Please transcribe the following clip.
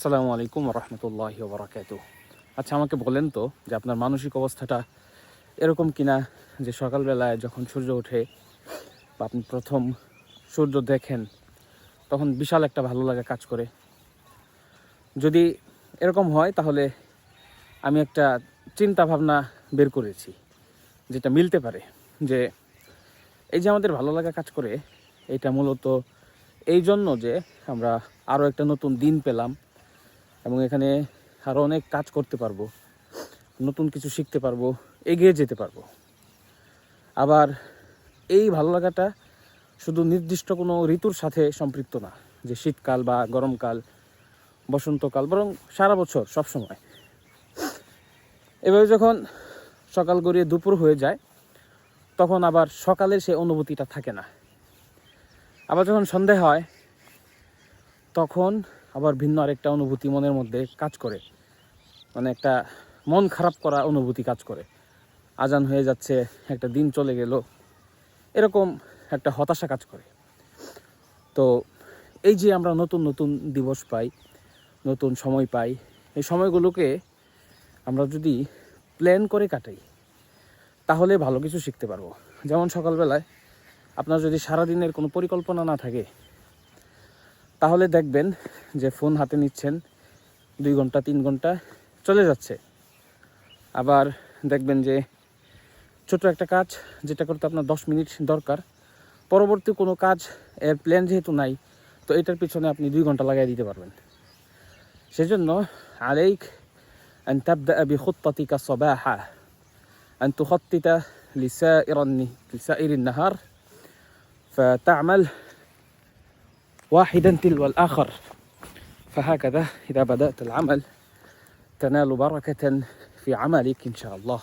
আসসালামু আলাইকুম রহমতুল্লাহ বরাকাত আচ্ছা আমাকে বলেন তো যে আপনার মানসিক অবস্থাটা এরকম কিনা যে সকালবেলায় যখন সূর্য ওঠে বা আপনি প্রথম সূর্য দেখেন, তখন বিশাল একটা ভালো লাগা কাজ করে। যদি এরকম হয়, তাহলে আমি একটা চিন্তা ভাবনা বের করেছি, যেটা মিলতে পারে, যে এই যে আমাদের ভালো লাগা কাজ করে, এটা মূলত এই জন্য যে আমরা আরও একটা নতুন দিন পেলাম। এবং এখানে আরও অনেক কাজ করতে পারব, নতুন কিছু শিখতে পারব, এগিয়ে যেতে পারব। আবার এই ভালো লাগাটা শুধু নির্দিষ্ট কোনো ঋতুর সাথে সম্পৃক্ত না, যে শীতকাল বা গরমকাল, বসন্তকাল, বরং সারা বছর, সব সময়। এভাবে যখন সকাল গড়িয়ে দুপুর হয়ে যায়, তখন আবার সকালের সেই অনুভূতিটা থাকে না। আবার যখন সন্ধে হয়, তখন আবার ভিন্ন আরেকটা অনুভূতি মনের মধ্যে কাজ করে। মানে একটা মন খারাপ করা অনুভূতি কাজ করে। আজান হয়ে যাচ্ছে, একটা দিন চলে গেল, এরকম একটা হতাশা কাজ করে। তো এই যে আমরা নতুন নতুন দিবস পাই, নতুন সময় পাই, এই সময়গুলোকে আমরা যদি প্ল্যান করে কাটাই, তাহলে ভালো কিছু শিখতে পারব। যেমন সকালবেলায় আপনার যদি সারাদিনের কোনো পরিকল্পনা না থাকে তাহলে দেখবেন যে ফোন হাতে নিচ্ছেন দুই ঘন্টা তিন ঘন্টা চলে যাচ্ছে আবার দেখবেন যে ছোট একটা কাজ যেটা করতে আপনার দশ মিনিট দরকার পরবর্তী কোনো কাজ এর প্ল্যান যেহেতু নাই তো এটার পিছনে আপনি দুই ঘন্টা লাগাই দিতে পারবেন সেজন্য আলাইক أن تبدأ بخطتك صباحا أن تخطط لسائر الن- لسائر النهار فتعمل واحدا تلو الآخر. فهكذا إذا بدأت العمل تنال بركة في عملك إن شاء الله.